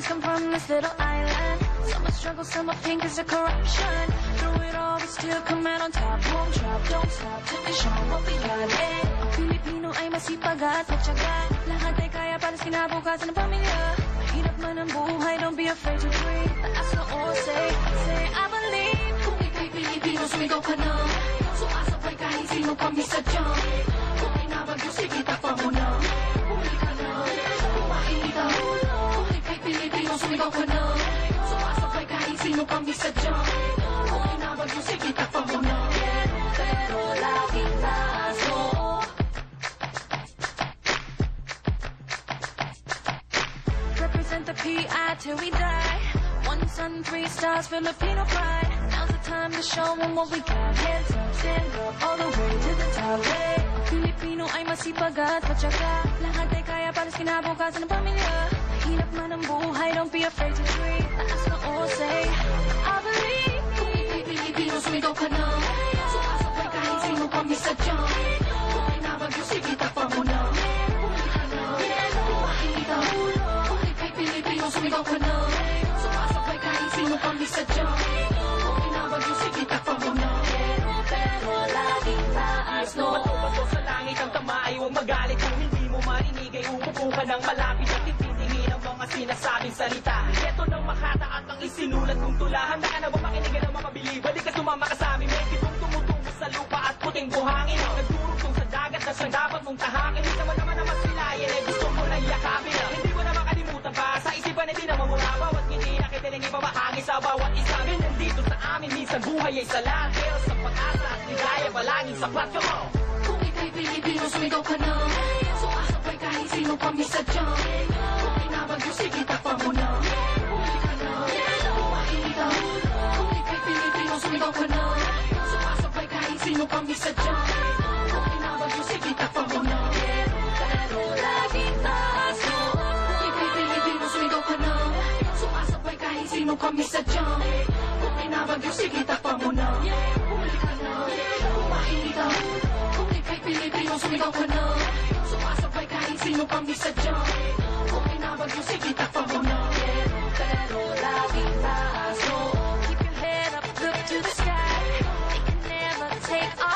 this little island. So much struggle, so much pain, cause of corruption. Through it all, we still come out on top. Won't drop, don't stop, till we show what we got. Eh, ang Pilipino ay masipag at matyaga. Lahat ay kaya para sa kinabukasan ng pamilya. Mahirap man ang buhay, don't be afraid to dream. Taas na o, say, say, I believe. Kung ika'y Pilipino, sumigaw ka na Sumasabay kahit sino pa misadya Kung Na kahit sino Kung inabagyo, sige, takpa mo na Pero laging. Represent the PI till we die. One sun, three stars, Filipino pride. Now's the time to show them what we got. Hands up, stand up, all the way to the top. Hey, ang Pilipino ay masipag at matyaga. Lahat ay kaya para sa kinabukasan ng pamilya. Mahirap man ang buhay, don't be afraid to dream. Taas na o, say, I believe. Kung ika'y Pilipino, sumigaw ka na. Sumasabay kahit sino pa misadya Kung inabagyo, sige, takpa mo na. Sumigaw ka na. Sumasabay kahit sino pa misadya Kung inabagyo, sige, takpa mo na. Pero laging taas mo. Matubaso sa langit ang tamay Huwag magalit kung hindi mo marinig. Ay umupo ka ng malapit At salita Ito ng makata at ang isinulat kong tula Handa ka na ba makinig ng mapabili Balik ka sumama ka sa amin. May kitong tumutungo sa lupa at puting buhangin. Nagdurugtong sa dagat na siyang dapat mong tahakin Hindi naman naman na masilayan Ay gusto mo na yakapin. Hindi mo na makalimutan pa Sa isipan hindi naman mula. Bawat hindi nakikinig ipamahagi sa bawat isa Ganyan dito sa amin Minsan buhay ay salat. Pero sa pag-asa at ligaya Palaging sapat Come on! Kung ika'y Pilipino, sumigaw ka na. Sumasabay kahit sino pa misadya Kung inabagyo, sige, takpa mo na Sumigaw ka na Sumasabay kahit sino pa misadya Kung inabagyo, sige, takpa mo na Pero laging taas mo. Ika'y Pilipino, sumigaw ka na Sumasabay kahit sino pa misadya Kung inabagyo, sige, takpa mo na Bumili ka na, kumain ka Kung ika'y Pilipino, sumigaw Sumasabay kahit sino pa misadya Kung I.